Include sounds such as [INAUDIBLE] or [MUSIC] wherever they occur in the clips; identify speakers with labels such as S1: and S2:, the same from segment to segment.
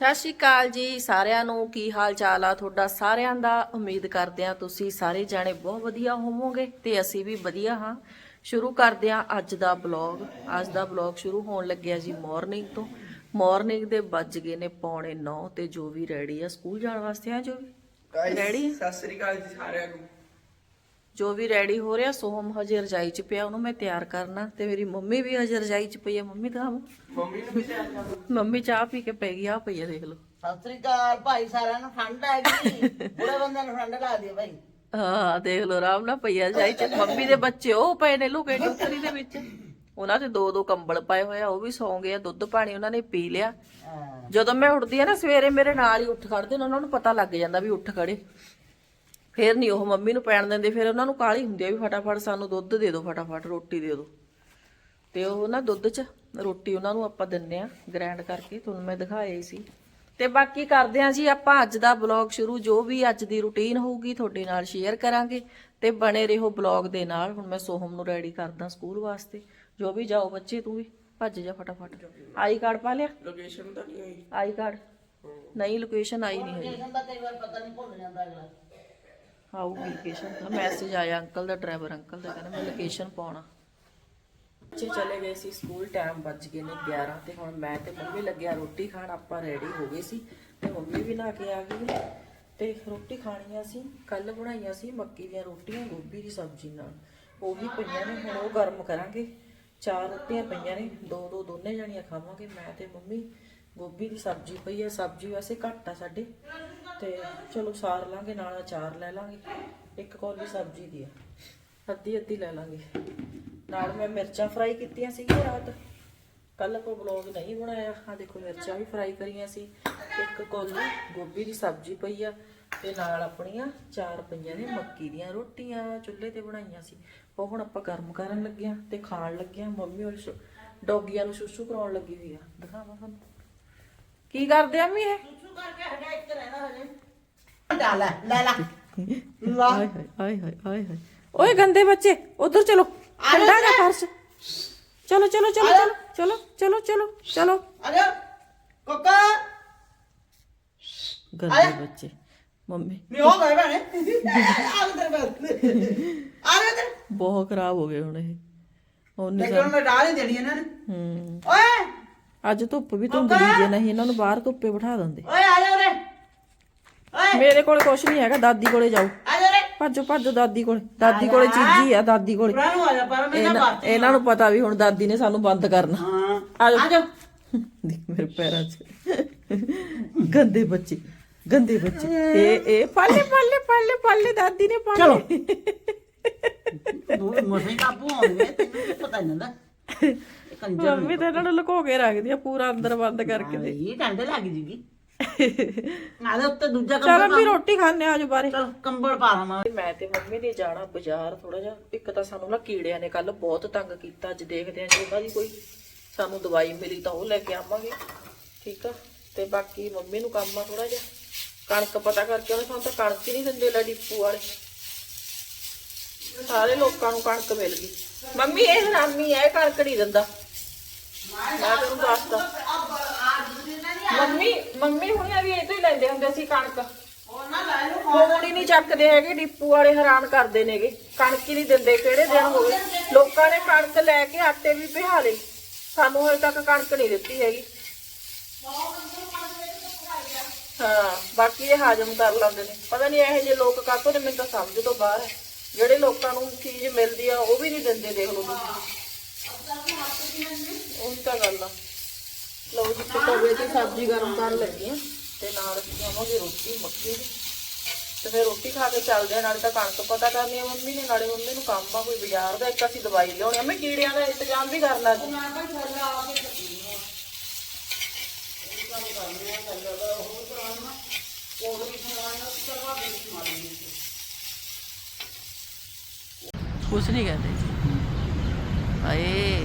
S1: ਸਤਿ ਸ਼੍ਰੀ ਅਕਾਲ ਜੀ ਸਾਰਿਆਂ ਨੂੰ। ਕੀ ਹਾਲ ਚਾਲ ਆ ਤੁਹਾਡਾ ਸਾਰਿਆਂ ਦਾ? ਉਮੀਦ ਕਰਦੇ ਆ ਤੁਸੀਂ ਸਾਰੇ ਜਾਣੇ ਬਹੁਤ ਵਧੀਆ ਹੋਵੋਗੇ ਤੇ ਅਸੀਂ ਵੀ ਵਧੀਆ ਹਾਂ। ਸ਼ੁਰੂ ਕਰਦੇ ਆ ਅੱਜ ਦਾ ਬਲੌਗ ਅੱਜ ਦਾ ਬਲੌਗ ਸ਼ੁਰੂ ਹੋਣ ਲੱਗਿਆ ਜੀ ਮਾਰਨਿੰਗ ਤੋਂ। ਮਾਰਨਿੰਗ ਦੇ ਵੱਜ ਗਏ ਨੇ ਪੌਣੇ 9 ਤੇ ਜੋ ਵੀ ਰੈਡੀ ਆ ਸਕੂਲ ਜਾਣ ਵਾਸਤੇ ਆ ਜੋ ਵੀ? ਰੈਡੀ
S2: ਸਤਿ ਸ੍ਰੀ ਅਕਾਲ ਜੀ ਸਾਰਿਆਂ ਨੂੰ।
S1: ਜੋ ਵੀ ਰੈਡੀ ਹੋ ਰਿਹਾ ਸੋਹਮ ਹਜੇ ਰਜਾਈ ਚ ਪਿਆ ਉਹਨੂੰ ਮੈਂ ਤਿਆਰ ਕਰਨਾ। ਤੇ ਮੇਰੀ ਮੰਮੀ ਵੀ ਹਜੇ ਰਜਾਈ ਚ ਪਈ ਆ। ਮੰਮੀ ਦਿਖਾਵਾਂ
S2: ਮੰਮੀ ਨੂੰ ਵੀ ਤਿਆਰ ਕਰ ਦਿਓ।
S1: ਮੰਮੀ ਚਾਹ ਪੀ ਕੇ ਪੈ ਗਈ ਆ ਪਈ ਆ ਦੇਖ ਲਓ।
S3: ਸਤਿ ਸ੍ਰੀ ਅਕਾਲ ਭਾਈ ਸਾਰਿਆਂ ਨੂੰ ਠੰਡ ਆ ਗਈ ਬੁੜੇ ਬੰਦਿਆਂ ਨੂੰ ਠੰਡ ਲੱਗਦੀ ਹੈ ਭਾਈ।
S1: ਹਾਂ ਦੇਖ ਲੋ ਆਰਾਮ ਨਾਲ ਪਈਆ ਜਾਈ ਚ। ਮੰਮੀ ਦੇ ਬੱਚੇ ਉਹ ਪਏ ਨੇ ਲੁਕੇ ਟੁਕਰੀ ਦੇ ਵਿੱਚ। ਉਹਨਾਂ ਤੇ ਦੋ ਦੋ ਕੰਬਲ ਪਾਏ ਹੋਏ ਆ ਉਹ ਵੀ ਸੌਂ ਗਏ ਆ। ਦੁੱਧ ਪਾਣੀ ਉਹਨਾਂ ਨੇ ਪੀ ਲਿਆ। ਜਦੋਂ ਮੈਂ ਉੱਠਦੀ ਆ ਨਾ ਸਵੇਰੇ ਮੇਰੇ ਨਾਲ ਹੀ ਉੱਠ ਖੜਦੇ ਨੇ ਉਹਨਾਂ ਨੂੰ ਪਤਾ ਲੱਗ ਜਾਂਦਾ ਵੀ ਉੱਠ ਖੜੇ। ਫੇਰ ਨਹੀਂ ਉਹ ਮੰਮੀ ਨੂੰ ਪੈਣ ਦਿੰਦੇ ਫਿਰ ਉਹਨਾਂ ਨੂੰ ਕਾਹਲੀ ਹੁੰਦੀ ਆ ਵੀ ਫਟਾਫਟ ਸਾਨੂੰ ਦੁੱਧ ਦੇ ਦਿਓ ਫਟਾਫਟ ਰੋਟੀ ਦੇ ਦਿਓ। ਤੇ ਉਹ ਨਾ ਦੁੱਧ 'ਚ ਰੋਟੀ ਉਹਨਾਂ ਨੂੰ ਆਪਾਂ ਦਿੰਨੇ ਆ ਗ੍ਰਾਈਂਡ ਕਰਕੇ ਤੁਹਾਨੂੰ ਮੈਂ ਦਿਖਾਇਆ ਹੀ ਸੀ। ਤੇ ਬਾਕੀ ਕਰਦੇ ਆ ਜੀ ਆਪਾਂ ਅੱਜ ਦਾ ਬਲੌਗ ਸ਼ੁਰੂ ਜੋ ਵੀ ਅੱਜ ਦੀ ਰੁਟੀਨ ਹੋਊਗੀ ਤੁਹਾਡੇ ਨਾਲ ਸ਼ੇਅਰ ਕਰਾਂਗੇ। ਤੇ ਬਣੇ ਰਹੋ ਬਲੌਗ ਦੇ ਨਾਲ। ਹੁਣ ਮੈਂ ਸੋਹਮ ਨੂੰ ਰੈਡੀ ਕਰਦਾ ਸਕੂਲ ਵਾਸਤੇ। ਜੋ ਵੀ ਜਾਓ ਬੱਚੇ ਤੂੰ ਵੀ ਭੱਜ ਜਾ ਫਟਾਫਟ। ਆਈ ਕਾਰਡ ਪਾ ਲਿਆ?
S2: ਲੋਕੇਸ਼ਨ ਤਾਂ ਨਹੀਂ
S1: ਆਈ। ਕਾਰਡ? ਨਹੀਂ ਲੋਕੇਸ਼ਨ ਆਈ ਨਹੀਂ ਹੋਈ।
S3: ਲੋਕੇਸ਼ਨ ਦਾ ਕਈ ਵਾਰ ਪਤਾ ਨਹੀਂ ਭੁੱਲ ਜਾਂਦਾ ਅਗਲਾ।
S1: ਆਊਗੀ ਲੋਕੇਸ਼ਨ ਦਾ ਮੈਸੇਜ ਆਇਆ ਅੰਕਲ ਦਾ ਡਰਾਈਵਰ ਅੰਕਲ ਦਾ, ਕਹਿੰਦਾ ਮੈਂ ਲੋਕੇਸ਼ਨ ਪਾਉਣਾ। ਬੱਚੇ ਚਲੇ ਗਏ ਸੀ ਸਕੂਲ ਟਾਈਮ ਵੱਜ ਗਏ ਨੇ 11 ਤੇ ਹੁਣ ਮੈਂ ਤੇ ਮੰਮੀ ਲੱਗਿਆ ਰੋਟੀ ਖਾਣ, ਆਪਾਂ ਰੈਡੀ ਹੋ ਗਏ ਸੀ। ਤੇ ਮੰਮੀ ਵੀ ਨਾ ਕੇ ਆ ਗਈ ਹੈ। ਤੇ ਰੋਟੀ ਖਾਣੀਆਂ ਸੀ ਕੱਲ ਬਣਾਈਆਂ ਸੀ ਮੱਕੀ ਦੀਆਂ ਰੋਟੀਆਂ, ਗੋਭੀ ਦੀ ਸਬਜ਼ੀ ਨਾਲ। ਉਹ ਵੀ ਪਈਆਂ ਨੇ, ਹੁਣ ਉਹ ਗਰਮ ਕਰਾਂਗੇ। ਚਾਰ ਰੋਟੀਆਂ ਪਈਆਂ ਨੇ, ਦੋ ਦੋ ਦੋਨੇ ਜਣੀਆਂ ਖਾਵਾਂਗੇ। ਮੈਂ ਤੇ ਮੰਮੀ, ਗੋਭੀ ਦੀ ਸਬਜ਼ੀ ਪਈ ਆ ਸਬਜ਼ੀ ਵੈਸੇ ਘੱਟ ਆ ਸਾਡੇ। ਤੇ ਚਲੋ ਸਾਰ ਲਾਂਗੇ, ਨਾਲ ਅਚਾਰ ਲੈ ਲਾਂਗੇ। ਇੱਕ ਕੌਲੀ ਸਬਜ਼ੀ ਦੀ ਆ। ਅੱਧੀ ਅੱਧੀ ਲੈ ਲਾਂਗੇ। ਨਾਲ ਮੈਂ ਮਿਰਚਾਂ ਫਰਾਈ ਕੀਤੀਆਂ ਸੀਗੀਆਂ ਰਾਤ। ਕੱਲ ਕੋ ਬਲੌਗ ਨਹੀਂ ਬਣਾਇਆ। ਆ ਦੇਖੋ, ਮਿਰਚਾਂ ਵੀ ਫਰਾਈ ਕਰੀਆਂ ਸੀ। ਇੱਕ ਕੌਲੀ ਗੋਭੀ ਦੀ ਸਬਜ਼ੀ ਪਈ ਆ ਤੇ ਨਾਲ ਆਪਣੀਆਂ ਚਾਰ ਪਈਆਂ ਨੇ ਮੱਕੀ ਦੀਆਂ ਰੋਟੀਆਂ, ਚੁੱਲ੍ਹੇ ਤੇ ਬਣਾਈਆਂ ਸੀ। ਉਹ ਹੁਣ ਆਪਾਂ ਗਰਮ ਕਰਨ ਲੱਗੇ ਆ ਤੇ ਖਾਣ ਲੱਗੇ ਆ ਮੰਮੀ ਉਹ ਡੌਗੀਆਂ ਨੂੰ ਸ਼ੁਸ਼ੂ ਕਰਾਉਣ ਲੱਗੀ ਹੋਈ ਆ। ਦਿਖਾਵਾਂ ਤੁਹਾਨੂੰ। ਕੀ ਕਰਦੇ ਆ ਮੰਮੀ ਇਹ
S3: ਸ਼ੂ ਕਰਕੇ ਹਟਾ ਇੱਕ ਰਹਿਣਾ ਹਜੇ। ਡਾਲ ਲੈ ਲੈ ਲਾ। ਲਾ।
S1: ਹਾਏ ਹਾਏ ਹਾਏ ਹਾਏ ਹਾਏ ਹਾਏ। ਓਏ ਗੰਦੇ ਬੱਚੇ ਉਧਰ ਚਲੋ। ਠੰਡਾ ਦਾ ਫਰਸ਼। ਚਲੋ ਚਲੋ ਚਲੋ ਚਲੋ ਚਲੋ ਚਲੋ ਚਲੋ
S3: ਅਰੇ ਕੋਕਾ।
S1: ਗੰਦੇ ਬੱਚੇ। ਮੰਮੀ।
S3: ਨਹੀਂ ਹੋ ਗਏ ਭੈਣੇ। ਆ ਤੇਰੇ ਬਸ ਆ ਰਹੇ ਤੇ
S1: ਬਹੁਤ ਖਰਾਬ ਹੋ ਗਏ ਹੁਣ ਇਹ। ਹੁਣ ਨਹੀਂ
S3: ਦੇਖੋ ਮੈਂ ਡਾਲ ਹੀ ਦੇਣੀ ਇਹਨਾਂ ਨੇ।
S1: ਹੂੰ।
S3: ਓਏ।
S1: ਅੱਜ ਧੁੱਪ ਵੀ ਧੁੰਦਲੀ ਜੇ ਨਹੀਂ ਇਹਨਾਂ ਨੂੰ ਬਾਹਰ ਧੁੱਪੇ ਬਿਠਾ ਦਿੰਦੇ।
S3: ਓਏ ਆ ਜਾ ਉਰੇ। ਓਏ।
S1: ਮੇਰੇ ਕੋਲ ਕੁਛ ਨਹੀਂ ਹੈਗਾ ਦਾਦੀ ਕੋਲੇ ਜਾਓ।
S3: ਆ ਜਾ ਉਰੇ।
S1: ਭੱਜੋ ਭੱਜੋ ਦਾਦੀ ਕੋਲੇ। ਦਾਦੀ ਕੋਲੇ ਚੀਜ਼ੀ ਆ ਦਾਦੀ ਕੋਲੇ।
S3: ਪੁਰਾ ਨੂੰ ਆ ਜਾ ਪਰ ਮੈਂ ਨਾ
S1: ਇਹਨਾਂ ਇਹਨਾਂ ਨੂੰ ਪਤਾ ਵੀ ਹੁਣ ਦਾਦੀ ਨੇ ਸਾਨੂੰ ਬੰਦ ਕਰਨਾ।
S3: ਹਾਂ।
S1: ਆ
S3: ਜਾ।
S1: ਦੇਖ ਮੇਰੇ ਪੈਰਾਂ 'ਚ। ਗੰਦੇ ਬੱਚੇ ਗੰਦੇ ਬੱਚੇ। ਇਹ ਇਹ ਪਾਲੇ ਪਾਲੇ ਪਾਲੇ ਪਾਲੇ ਦਾਦੀ ਨੇ ਪਾਲੇ।
S3: ਚਲੋ। ਮਸੇ ਕਾਬੂ ਆਉਂਦੇ ਤੈਨੂੰ ਪਤਾ ਨਹੀਂ ਹੁੰਦਾ। ਕੰਜਰ
S1: ਮੰਮੀ ਤਾਂ ਇਹਨਾਂ ਨੂੰ ਲੁਕੋ ਕੇ ਰੱਖਦੀ ਆ ਪੂਰਾ ਅੰਦਰ ਬੰਦ ਕਰਕੇ ਦੇ
S3: ਇਹ ਟੰਡ ਲੱਗ ਜੂਗੀ। ਆਲੇ ਉੱਤੇ ਦੂਜਾ
S1: ਚਲ
S3: ਕੰਬਲ
S1: ਵੀ ਰੋਟੀ ਖਾਣੇ ਆਜੋ ਬਾਰੇ।
S3: ਚਲ ਕੰਬਲ ਪਾ ਲਵਾਂ
S1: ਮੈਂ। ਤੇ ਮੰਮੀ ਨੇ ਜਾਣਾ ਬਾਜ਼ਾਰ ਥੋੜਾ ਜਿਹਾ। ਇੱਕ ਤਾਂ ਸਾਨੂੰ ਨਾ ਕੀੜਿਆਂ ਨੇ ਕੱਲ ਬਹੁਤ ਤੰਗ ਕੀਤਾ। ਅੱਜ ਦੇਖਦੇ ਆਂ ਜੇ ਉਹਨਾਂ ਦੀ ਕੋਈ ਸਾਨੂੰ ਦਵਾਈ ਮਿਲੀ ਤਾਂ ਉਹ ਲੈ ਕੇ ਆਵਾਂਗੇ। ਠੀਕ ਆ? ਤੇ ਬਾਕੀ ਮੰਮੀ ਨੂੰ ਕੰਮ ਆ ਥੋੜਾ ਜਿਹਾ। ਕਣਕ ਪਤਾ ਕਰਕੇ ਉਹਨੇ ਸਾਨੂੰ ਤਾਂ ਕਣਕ ਹੀ ਨਹੀਂ ਦਿੰਦੇ ਲੈ ਡਿਪੂ ਵਾਲੇ। ਸਾਰੇ ਲੋਕਾਂ ਨੂੰ ਕਣਕ ਮਿਲ ਗਈ। ਮੰਮੀ, ਇਹ ਹਰਾਮੀ ਹੈ, ਇਹ ਕਣਕ ਨਹੀਂ ਦਿੰਦਾ। ਮੈਂ ਤੈਨੂੰ ਦੱਸਦਾ। ਮੰਮੀ ਮੰਮੀ ਹੁਣੇ ਵੀ ਇਹ ਤੋਂ ਹੀ ਲੈਂਦੇ ਹੁੰਦੇ ਸੀ ਕਣਕ। ਫੋਨ ਹੀ ਨਹੀਂ ਚੱਕਦੇ ਹੈਗੇ, ਡਿਪੂ ਵਾਲੇ ਹੈਰਾਨ ਕਰਦੇ ਨੇਗੇ। ਕਣਕ ਹੀ ਨਹੀਂ ਦਿੰਦੇ, ਕਿਹੜੇ ਦਿਨ ਹੋ ਗਏ ਲੋਕਾਂ ਨੇ ਕਣਕ ਲੈ ਕੇ ਆਟੇ ਵੀ ਪਿਹਾ ਲਏ। ਸਾਨੂੰ ਹਜੇ ਤੱਕ ਕਣਕ ਨਹੀਂ ਦਿੱਤੀ ਹੈਗੀ। ਹਾਂ, ਬਾਕੀ ਇਹ ਹਾਜ਼ਮ ਕਰ ਲੈਂਦੇ ਨੇ। ਪਤਾ ਨਹੀਂ ਇਹੋ ਜਿਹੇ ਲੋਕ ਕਾਹਤੋਂ ਨੇ, ਮੈਨੂੰ ਤਾਂ ਸਮਝ ਤੋਂ ਬਾਹਰ ਹੈ। ਜਿਹੜੇ ਲੋਕਾਂ ਨੂੰ ਚੀਜ਼ ਮਿਲਦੀ ਆ ਉਹ ਵੀ ਨਹੀਂ ਦਿੰਦੇ ਦੇਖ ਲਓ ਤੁਸੀਂ ਉਹੀ ਤਾਂ ਗੱਲ ਆ। ਲਓ ਜੀ ਤੇ ਤਵੇ ਤੇ ਸਬਜ਼ੀ ਗਰਮ ਕਰਨ ਲੱਗੀ ਆ ਤੇ ਨਾਲ ਅਸੀਂ ਖਾਵਾਂਗੇ ਰੋਟੀ ਮੱਕੀ ਦੀ। ਤੇ ਫਿਰ ਰੋਟੀ ਖਾ ਕੇ ਚੱਲਦੇ ਆ ਨਾਲੇ ਤਾਂ ਕਣਕ ਪਤਾ ਕਰਨੀ ਆ ਮੰਮੀ ਨੇ ਨਾਲੇ ਮੰਮੀ ਨੂੰ ਕੰਮ ਆ ਕੋਈ ਬਾਜ਼ਾਰ ਦਾ ਇੱਕ ਅਸੀਂ ਦਵਾਈ ਲਿਆਉਣੀ ਆ। ਮੈਂ ਕੀੜਿਆਂ ਦਾ ਇੰਤਜ਼ਾਮ ਵੀ ਕਰਨਾ ਜੀ। ਕੁਛ ਨਹੀਂ ਕਹਿੰਦੇ ਜੀ। ਹਾਏ।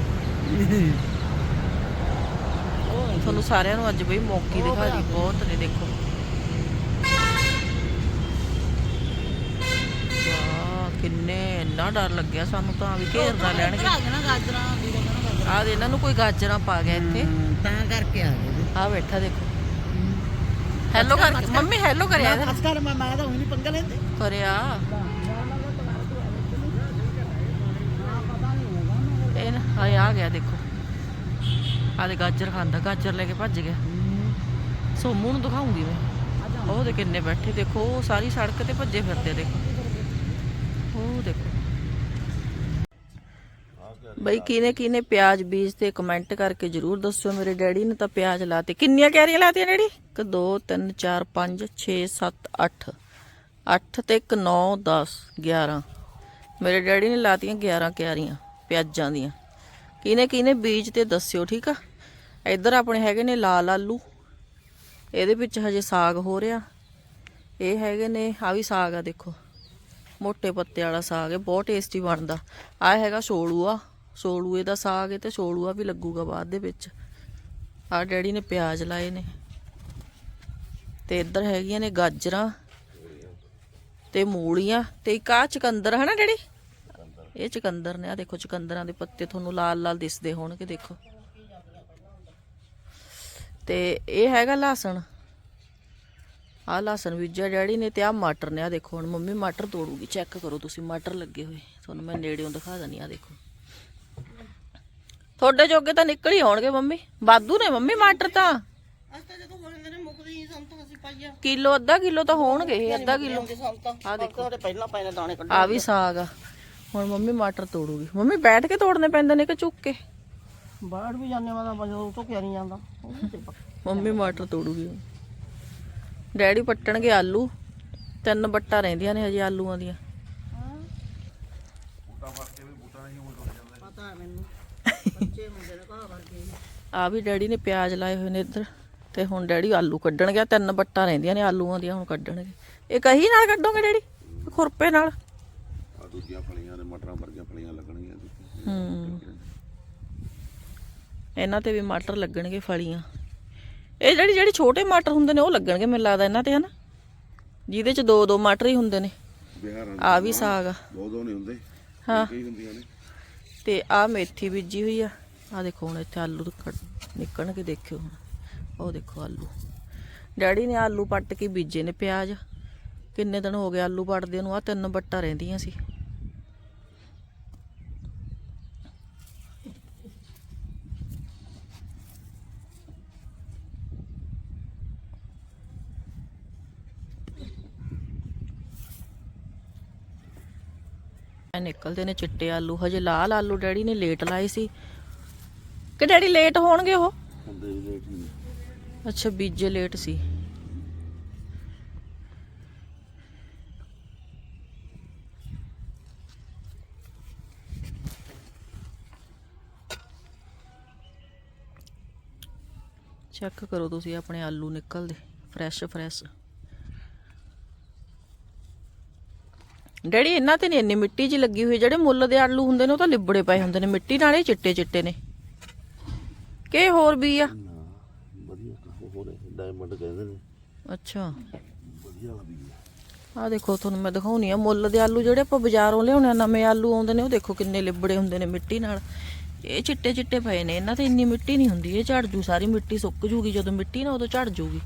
S1: ਤੁਹਾਨੂੰ ਸਾਰਿਆਂ ਨੂੰ ਅੱਜ ਬਈ ਮੌਕੀ ਦਿਖਾ ਦੀ ਬਹੁਤ ਨੇ ਦੇਖੋ। ਵਾਹ ਕਿੰਨੇ ਇੰਨਾ ਡਰ ਲੱਗਿਆ ਸਾਨੂੰ ਤਾਂ ਵੀ ਘੇਰਦਾ ਲੈਣਗੇ।
S3: ਨਾ ਗਾਜਰਾਂ ਵੀਰੇ ਕਹਿੰਦਾ
S1: ਆਹ ਦੇ ਇਹਨਾਂ ਨੂੰ ਕੋਈ ਗਾਜਰਾਂ ਪਾ ਗਿਆ ਇੱਥੇ।
S3: ਤਾਂ ਕਰਕੇ ਆ ਗਏ
S1: ਆਹ ਬੈਠਾ ਦੇਖੋ। ਹੈਲੋ ਕਰ ਮੰਮੀ ਹੈਲੋ ਕਰਿਆ ਇਹਦੇ।
S3: ਅੱਜ ਕੱਲ ਮੈਂ ਮੈਂ ਤਾਂ ਉਹੀ ਨਹੀਂ ਪੰਗਾ ਲੈਂਦੇ।
S1: ਕਰਿਆ ਇਹ ਨਾ ਹਾਏ, ਆ ਗਿਆ ਦੇਖੋ। ਆ ਦੇ ਗਾਜਰ ਖਾਂਦਾ, ਗਾਜਰ ਲੈ ਕੇ ਭੱਜ ਗਿਆ। ਸੋਮੂ ਨੂੰ ਦਿਖਾਉਂਗੀ ਮੈਂ। ਉਹ ਦੇ ਕਿੰਨੇ ਬੈਠੇ, ਦੇਖੋ, ਉਹ ਸਾਰੀ ਸੜਕ ਤੇ ਭੱਜੇ ਫਿਰਦੇ, ਦੇਖੋ। ਉਹ ਦੇਖੋ। ਬਈ ਕਿਨੇ ਕਿਨੇ ਪਿਆਜ਼ ਬੀਜ ਤੇ ਕਮੈਂਟ ਕਰਕੇ ਜਰੂਰ ਦੱਸਿਓ ਮੇਰੇ ਡੈਡੀ ਨੇ ਤਾਂ ਪਿਆਜ਼ ਲਾਤੇ। ਕਿੰਨੀਆਂ ਕੈਰੀਆਂ ਲਾਤੀਆਂ ਡੈਡੀ? 1 2 3 4 5 6 7 8 8 ਤੇ 1 9 10 11 ਮੇਰੇ ਡੈਡੀ ਨੇ ਲਾਤੀਆਂ 11 ਕਿਆਰੀਆਂ, ਪਿਆਜ਼ਾਂ ਦੀਆਂ। ਕਿਨੇ ਕਿਨੇ ਬੀਜ ਤੇ ਦੱਸਿਓ, ਠੀਕ ਆ? ਇੱਧਰ ਆਪਣੇ ਹੈਗੇ ਨੇ ਲਾਲ ਆਲੂ। ਇਹਦੇ ਵਿੱਚ ਹਜੇ ਸਾਗ ਹੋ ਰਿਹਾ। ਇਹ ਹੈਗੇ ਨੇ ਆ ਵੀ ਸਾਗ ਆ ਦੇਖੋ। ਮੋٹے ਪੱਤੇ ਵਾਲਾ ਸਾਗ ਹੈ, ਬਹੁਤ ਟੇਸਟੀ ਬਣਦਾ। ਆ ਹੈਗਾ ਛੋਲੂਆ ਛੋਲੂਏ ਦਾ ਸਾਗ ਹੈ ਤੇ ਛੋਲੂਆ ਵੀ ਲੱਗੂਗਾ ਬਾਅਦ ਦੇ ਵਿੱਚ। ਆ ਡੈਡੀ ਨੇ ਪਿਆਜ਼ ਲਾਏ ਨੇ। ਤੇ ਇੱਧਰ ਹੈਗੀਆਂ ਨੇ ਗਾਜਰਾਂ ਤੇ ਮੂਲੀਆਂ ਤੇ ਇੱਕ ਆ ਚਕੰਦਰ ਹੈ ਨਾ ਡੈਡੀ? ਇਹ ਚਕੰਦਰ ਨੇ ਆ ਦੇਖੋ ਚਕੰਦਰਾਂ ਦੇ ਪੱਤੇ ਤੁਹਾਨੂੰ ਲਾਲ ਲਾਲ ਦਿਸਦੇ ਹੋਣਗੇ ਦੇਖੋ। ਤੇ ਇਹ ਹੈਗਾ ਲਸਣ। ਆ ਲਸਣ ਬੀਜਿਆ ਡੈਡੀ ਨੇ ਤੇ ਆ ਮਟਰ ਨੇ ਆ ਦੇਖੋ ਹੁਣ ਮੰਮੀ ਮਟਰ ਤੋੜੂਗੀ ਚੈੱਕ ਕਰੋ ਤੁਸੀਂ ਮਟਰ ਲੱਗੇ ਹੋਏ ਤੁਹਾਨੂੰ ਮੈਂ ਨੇੜਿਓਂ ਦਿਖਾ ਦਨੀ ਆ ਦੇਖੋ। ਤੁਹਾਡੇ ਜੋਗੇ ਤਾਂ ਨਿਕਲ ਹੀ ਆਉਣਗੇ ਮੰਮੀ ਬਾਦੂ ਨੇ ਮੰਮੀ ਮਟਰ ਤਾਂ। ਕਿਲੋ ਅੱਧਾ ਕਿਲੋ ਤਾਂ ਹੋਣਗੇ ਇਹ ਅੱਧਾ ਕਿਲੋ। ਆ ਦੇਖੋ।
S3: ਪਹਿਲਾਂ ਪੈਨੇ ਦਾਣੇ ਕੱਢ
S1: ਆ ਵੀ ਸਾਗ ਆ। ਹੁਣ ਮੰਮੀ ਮਟਰ ਤੋੜੂਗੀ। ਮੰਮੀ ਬੈਠ ਕੇ ਤੋੜਨੇ ਪੈਂਦੇ ਨੇ ਕਿ ਝੁੱਕ ਕੇ?
S3: ਬਾਹਰ ਵੀ ਜਾਂਦੇ ਵਾਲਾ ਬਜੋ ਤੋਂ ਕਿਆ ਨਹੀਂ ਜਾਂਦਾ।
S1: ਮੰਮੀ ਮਟਰ ਤੋੜੂਗੀ। ਡੈਡੀ ਪੱਟਣਗੇ ਆਲੂ। ਤਿੰਨ ਬੱਟਾ ਰਹਿੰਦੀਆਂ ਨੇ ਹਜੇ ਆਲੂਆਂ ਦੀਆਂ।
S3: ਪਤਾ ਹੈ ਮੈਨੂੰ। ਬੱਚੇ ਹੁੰਦੇ ਨੇ ਘਰ ਵਰਗੇ
S1: ਆ ਵੀ ਡੈਡੀ ਨੇ ਪਿਆਜ਼ ਲਾਏ ਹੋਏ ਨੇ ਇੱਧਰ। ਤੇ ਹੁਣ ਡੈਡੀ ਆਲੂ ਕੱਢਣ ਗਿਆ। ਤਿੰਨ ਬੱਟਾ ਰਹਿੰਦੀਆਂ ਨੇ ਆਲੂਆਂ ਦੀਆਂ ਹੁਣ ਕੱਢਣਗੇ। ਇਹ ਕਹੀ ਨਾਲ ਕੱਢੋਗੇ ਡੈਡੀ? ਖੁਰਪੇ ਨਾਲ?
S4: ਆ ਦੂਜੀਆਂ ਫਲੀਆਂ ਮਟਰਾਂ ਵਰਗੀਆਂ ਫਲੀਆਂ ਲੱਗਣਗੀਆਂ।
S1: ਹੂੰ। ਇਹਨਾਂ ਤੇ ਵੀ ਮਟਰ ਲੱਗਣਗੇ ਫਲੀਆਂ। ਇਹ ਜਿਹੜੀ ਜਿਹੜੀ ਛੋਟੇ ਮਟਰ ਹੁੰਦੇ ਨੇ ਉਹ ਲੱਗਣਗੇ ਮੈਨੂੰ ਲੱਗਦਾ ਇਹਨਾਂ ਤੇ ਹਨਾ? ਜਿਹਦੇ ਚ ਦੋ ਦੋ ਮਟਰ ਹੀ ਹੁੰਦੇ ਨੇ। ਆ ਵੀ ਸਾਗ ਆ।
S4: ਦੋ ਦੋ ਨਹੀਂ ਹੁੰਦੇ।
S1: ਹਾਂ।
S4: ਕਈ ਹੁੰਦੀਆਂ ਨੇ।
S1: ਤੇ ਆ ਮੇਥੀ ਬੀਜੀ ਹੋਈ ਆ। ਆ ਦੇਖੋ ਹੁਣ ਇੱਥੇ ਆਲੂ ਨਿਕਲਣਗੇ ਦੇਖਿਓ ਹੁਣ। ਉਹ ਦੇਖੋ ਆਲੂ। ਡੈਡੀ ਨੇ ਆਲੂ ਪੱਟ ਕੇ ਬੀਜੇ ਨੇ ਪਿਆਜ਼। ਕਿੰਨੇ ਦਿਨ ਹੋ ਗਏ ਆਲੂ ਪੱਟਦੇ ਨੂੰ? ਆ ਤਿੰਨ ਬੱਟਾ ਰਹਿੰਦੀਆਂ ਸੀ। ਨਿਕਲਦੇ ਨੇ ਚਿੱਟੇ ਆਲੂ ਹਜੇ ਲਾਲ ਆਲੂ ਡੈਡੀ ਨੇ ਲੇਟ ਲਾਏ ਸੀ। ਕਿ ਡੈਡੀ ਲੇਟ ਹੋਣਗੇ ਉਹ? ਅੱਛਾ ਬੀਜੇ ਲੇਟ ਸੀ। ਚੈੱਕ ਕਰੋ ਤੁਸੀਂ ਆਪਣੇ ਆਲੂ ਨਿਕਲਦੇ ਫਰੈਸ਼ ਫਰੈਸ਼। ਡੈਡੀ ਇਹਨਾਂ ਤੇ ਨਹੀਂ ਇੰਨੀ ਮਿੱਟੀ ਜੀ ਲੱਗੀ ਹੋਈ। ਜਿਹੜੇ ਮੁੱਲ ਦੇ ਆਲੂ ਹੁੰਦੇ ਨੇ ਉਹ ਤਾਂ ਲਿਬੜੇ ਪਏ ਹੁੰਦੇ ਨੇ। ਮਿੱਟੀ ਨਾਲ ਚਿੱਟੇ ਚਿੱਟੇ ਨੇ। ਕਿ ਹੋਰ ਵੀ ਆ?
S4: ਨਾ ਵਧੀਆ ਹੋਰ ਡਾਇਮੰਡ ਕਹਿੰਦੇ ਨੇ।
S1: ਅੱਛਾ।
S4: ਵਧੀਆ ਵਾਲਾ ਵੀ ਹੈ
S1: ਆ ਦੇਖੋ ਤੁਹਾਨੂੰ ਮੈਂ ਦਿਖਾਉਣੀ ਆ। ਮੁੱਲ ਦੇ ਆਲੂ ਜਿਹੜੇ ਆਪਾਂ ਬਾਜ਼ਾਰੋਂ ਲਿਆਉਣੇ ਆ ਨਵੇਂ ਆਲੂ ਆਉਂਦੇ ਨੇ ਉਹ ਦੇਖੋ ਕਿੰਨੇ ਲਿਬੜੇ ਹੁੰਦੇ ਨੇ ਮਿੱਟੀ ਨਾਲ। ਇਹ ਚਿੱਟੇ ਚਿੱਟੇ ਪਏ ਨੇ ਇਹਨਾਂ ਤੇ ਇੰਨੀ ਮਿੱਟੀ ਨਹੀਂ ਹੁੰਦੀ। ਇਹ ਝੜ ਜੂ ਸਾਰੀ ਮਿੱਟੀ ਸੁੱਕ ਜੂਗੀ। ਜਦੋਂ ਮਿੱਟੀ ਨਾ ਉਦੋਂ ਝੜ ਜੂਗੀ।